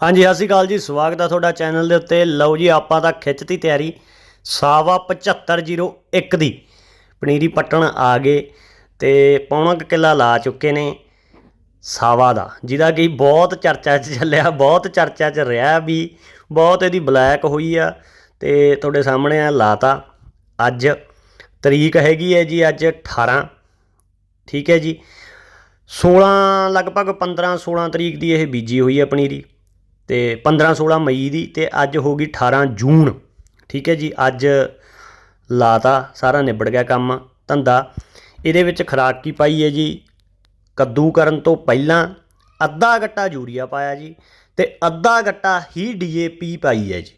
ਹਾਂਜੀ, ਸਤਿ ਸ਼੍ਰੀ ਅਕਾਲ ਜੀ। ਸਵਾਗਤ ਹੈ ਤੁਹਾਡਾ ਚੈਨਲ ਦੇ ਉੱਤੇ। ਲਓ ਜੀ, ਆਪਾਂ ਤਾਂ ਖਿੱਚਤੀ ਤਿਆਰੀ। ਸਾਵਾ 7501 ਦੀ। ਪਨੀਰੀ ਪੱਟਣ ਆ ਗਏ ਤੇ ਪੌਣਾ ਕੁ ਕਿੱਲਾ ਲਾ ਚੁੱਕੇ ਨੇ ਸਾਵਾ ਦਾ, ਜਿਹਦਾ ਕਿ ਬਹੁਤ ਚਰਚਾ 'ਚ ਚੱਲਿਆ, ਬਹੁਤ ਚਰਚਾ 'ਚ ਰਿਹਾ ਵੀ, ਬਹੁਤ ਇਹਦੀ ਬਲੈਕ ਹੋਈ ਆ ਤੇ ਤੁਹਾਡੇ ਸਾਹਮਣੇ ਆ ਲਾਤਾ। ਅੱਜ ਤਰੀਕ ਹੈਗੀ ਹੈ ਜੀ, ਅੱਜ 18 ਠੀਕ ਹੈ ਜੀ। 16 ਲਗਭਗ 15 16 ਤਰੀਕ ਦੀ ਇਹ ਬੀਜੀ ਹੋਈ ਹੈ ਪਨੀਰੀ। ਤੇ 15 16 ਮਈ ਦੀ ਤੇ ਅੱਜ ਹੋ ਗਈ 18 ਜੂਨ। ਠੀਕ ਹੈ ਜੀ, ਅੱਜ ਲਾਤਾ, ਸਾਰਾ ਨਿਬੜ ਗਿਆ ਕੰਮ, ਧੰਦਾ। ਇਹਦੇ ਵਿੱਚ ਖਰਾਕ ਕੀ ਪਾਈ ਹੈ ਜੀ? ਕੱਦੂ ਕਰਨ ਤੋਂ ਪਹਿਲਾਂ ਅੱਧਾ ਗੱਟਾ ਯੂਰੀਆ ਪਾਇਆ ਜੀ ਤੇ ਅੱਧਾ ਗੱਟਾ ਹੀ ਡੀਏਪੀ ਪਾਈ ਹੈ ਜੀ।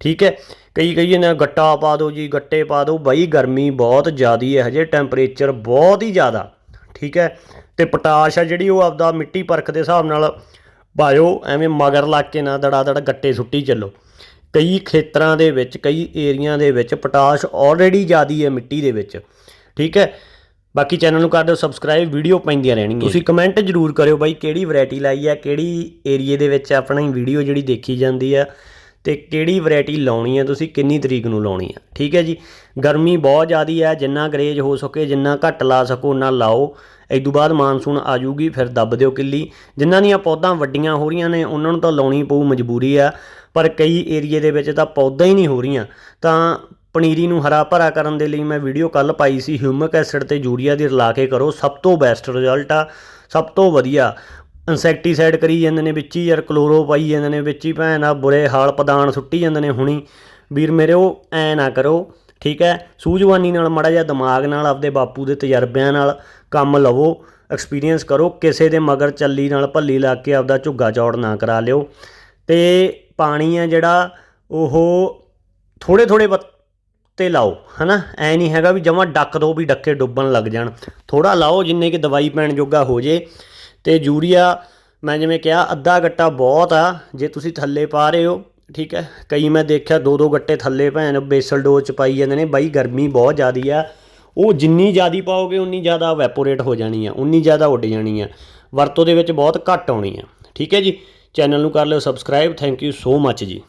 ਠੀਕ ਹੈ, ਕਈ ਕਈ ਨੇ ਗੱਟਾ ਪਾ ਦਿਓ ਜੀ, ਗੱਟੇ ਪਾ ਦਿਓ ਬਾਈ ਗਰਮੀ ਬਹੁਤ ਜ਼ਿਆਦੀ ਹੈ ਹਜੇ, ਟੈਂਪਰੇਚਰ ਬਹੁਤ ਹੀ ਜ਼ਿਆਦਾ। ਠੀਕ ਹੈ, ਤੇ ਪੋਟਾਸ਼ ਆ ਜਿਹੜੀ ਉਹ ਆਪਦਾ ਮਿੱਟੀ ਪਰਖ ਦੇ ਹਿਸਾਬ ਨਾਲ ਪਾਇਓ ਐਵੇਂ ਮਗਰ ਲੱਗ ਕੇ ਨਾ ਦੜਾ ਦੜ ਗੱਟੇ ਸੁੱਟੀ ਚੱਲੋ। ਕਈ ਖੇਤਰਾਂ ਦੇ ਵਿੱਚ, ਕਈ ਏਰੀਆ ਦੇ ਵਿੱਚ ਪੋਟਾਸ਼ ਆਲਰੇਡੀ ਜ਼ਿਆਦੀ ਹੈ ਮਿੱਟੀ ਦੇ ਵਿੱਚ। ਠੀਕ ਹੈ? ਬਾਕੀ ਚੈਨਲ ਨੂੰ ਕਰ ਦਿਓ ਸਬਸਕ੍ਰਾਈਬ ਵੀਡੀਓ ਪੈਂਦੀਆਂ ਰਹਿਣਗੀਆਂ। ਤੁਸੀਂ ਕਮੈਂਟ ਜ਼ਰੂਰ ਕਰਿਓ ਬਾਈ, ਕਿਹੜੀ ਵੈਰਾਈਟੀ ਲਾਈ ਆ ਕਿਹੜੀ ਏਰੀਏ ਦੇ ਵਿੱਚ ਆਪਣੀ ਵੀਡੀਓ ਜਿਹੜੀ ਦੇਖੀ ਜਾਂਦੀ ਆ ਤੇ ਕਿਹੜੀ ਵੈਰਾਈਟੀ ਲਾਉਣੀ ਆ ਤੁਸੀਂ ਕਿੰਨੀ ਤਰੀਕ ਨੂੰ ਲਾਉਣੀ ਆ ਠੀਕ ਹੈ ਜੀ? ਗਰਮੀ ਬਹੁਤ ਜ਼ਿਆਦੀ ਆ ਜਿੰਨਾ ਗਰੇਜ ਹੋ ਸਕੇ, ਜਿੰਨਾ ਘੱਟ ਲਾ ਸਕੋ, ਉਨਾ ਲਾਓ। ਇਸ ਤੋਂ ਬਾਅਦ ਮਾਨਸੂਨ ਆ ਜੂਗੀ ਫਿਰ ਦੱਬ ਦਿਓ ਕਿੱਲੀ। ਜਿਨ੍ਹਾਂ ਦੀਆਂ ਪੌਦਾਂ ਵੱਡੀਆਂ ਹੋ ਰਹੀਆਂ ਨੇ, ਉਹਨਾਂ ਨੂੰ ਤਾਂ ਲਾਉਣੀ ਪਊ, ਮਜਬੂਰੀ ਆ। ਪਰ ਕਈ ਏਰੀਏ ਦੇ ਵਿੱਚ ਤਾਂ ਪੌਦਾ ਹੀ ਨਹੀਂ ਹੋ ਰਹੀਆਂ। ਤਾਂ ਪਨੀਰੀ ਨੂੰ ਹਰਾ ਭਰਾ ਕਰਨ ਦੇ ਲਈ ਮੈਂ ਵੀਡੀਓ ਕੱਲ ਪਾਈ ਸੀ ਹਿਊਮਿਕ ਐਸਿਡ ਤੇ ਯੂਰੀਆ ਦੀ ਰਲਾ ਕੇ ਕਰੋ, ਸਭ ਤੋਂ ਬੈਸਟ ਰਿਜ਼ਲਟ ਆ, ਸਭ ਤੋਂ ਵਧੀਆ। ਇਨਸੈਕਟੀਸਾਈਡ ਕਰੀ ਜਾਂਦੇ ਨੇ ਵਿੱਚ ਹੀ, ਯਾਰ ਕਲੋਰੋ ਪਾਈ ਜਾਂਦੇ ਨੇ ਵਿੱਚ ਹੀ, ਭੈਣ ਆ, ਬੁਰੇ ਹਾਲ ਪਦਾਨ ਸੁੱਟੀ ਜਾਂਦੇ ਨੇ ਹੁਣੀ। ਵੀਰ ਮੇਰੇ, ਉਹ ਐ ਨਾ ਕਰੋ ਠੀਕ ਹੈ? ਸੂਝਵਾਨੀ ਨਾਲ, ਮੜਾ ਜਿਹਾ ਦਿਮਾਗ ਨਾਲ, ਆਪਦੇ ਬਾਪੂ ਦੇ ਤਜਰਬਿਆਂ ਨਾਲ ਕੰਮ ਲਵੋ ਐਕਸਪੀਰੀਅੰਸ ਕਰੋ, ਕਿਸੇ ਦੇ ਮਗਰ ਚੱਲੀ ਨਾਲ ਭੱਲੀ ਲਾ ਕੇ ਆਪਦਾ ਝੁੱਗਾ ਚੌੜ ਨਾ ਕਰਾ ਲਿਓ। ਤੇ ਪਾਣੀ ਆ ਜਿਹੜਾ, ਉਹ ਥੋੜੇ ਥੋੜੇ ਤੇ ਲਾਓ, ਹਨਾ? ਐ ਨਹੀਂ ਹੈਗਾ ਵੀ ਜਮਾਂ ਡੱਕ ਦੋ ਵੀ ਡੱਕੇ ਡੁੱਬਣ ਲੱਗ ਜਾਣ। ਥੋੜਾ ਲਾਓ, ਜਿੰਨੇ ਕਿ ਦਵਾਈ ਪੈਣ ਜੋਗਾ ਹੋ ਜੇ। ਤੇ ਯੂਰੀਆ, ਮੈਂ ਜਿਵੇਂ ਕਿਹਾ, ਅੱਧਾ ਗੱਟਾ ਬਹੁਤ ਆ, ਜੇ ਤੁਸੀਂ ਥੱਲੇ ਪਾ ਰਹੇ ਹੋ ਠੀਕ ਹੈ। ਕਈ ਮੈਂ ਦੇਖਿਆ ਦੋ ਦੋ ਗੱਟੇ ਥੱਲੇ ਭੈਣ ਬੇਸਲ ਡੋਜ਼ ਚ ਪਾਈ ਜਾਂਦੇ ਨੇ। ਬਾਈ ਗਰਮੀ ਬਹੁਤ ਜ਼ਿਆਦੀ ਆ। ਉਹ ਜਿੰਨੀ ਜ਼ਿਆਦੀ ਪਾਓਗੇ, ਉਨੀ ਜ਼ਿਆਦਾ ਵੈਪੋਰੇਟ ਹੋ ਜਾਣੀ ਆ। ਉਨੀ ਜ਼ਿਆਦਾ ਉੱਡ ਜਾਣੀ ਆ। ਵਰਤੋਂ ਦੇ ਵਿੱਚ ਬਹੁਤ ਘੱਟ ਆਉਣੀ ਆ। ਠੀਕ ਹੈ ਜੀ। ਚੈਨਲ ਨੂੰ ਕਰ ਲਿਓ subscribe thank you so much ਜੀ।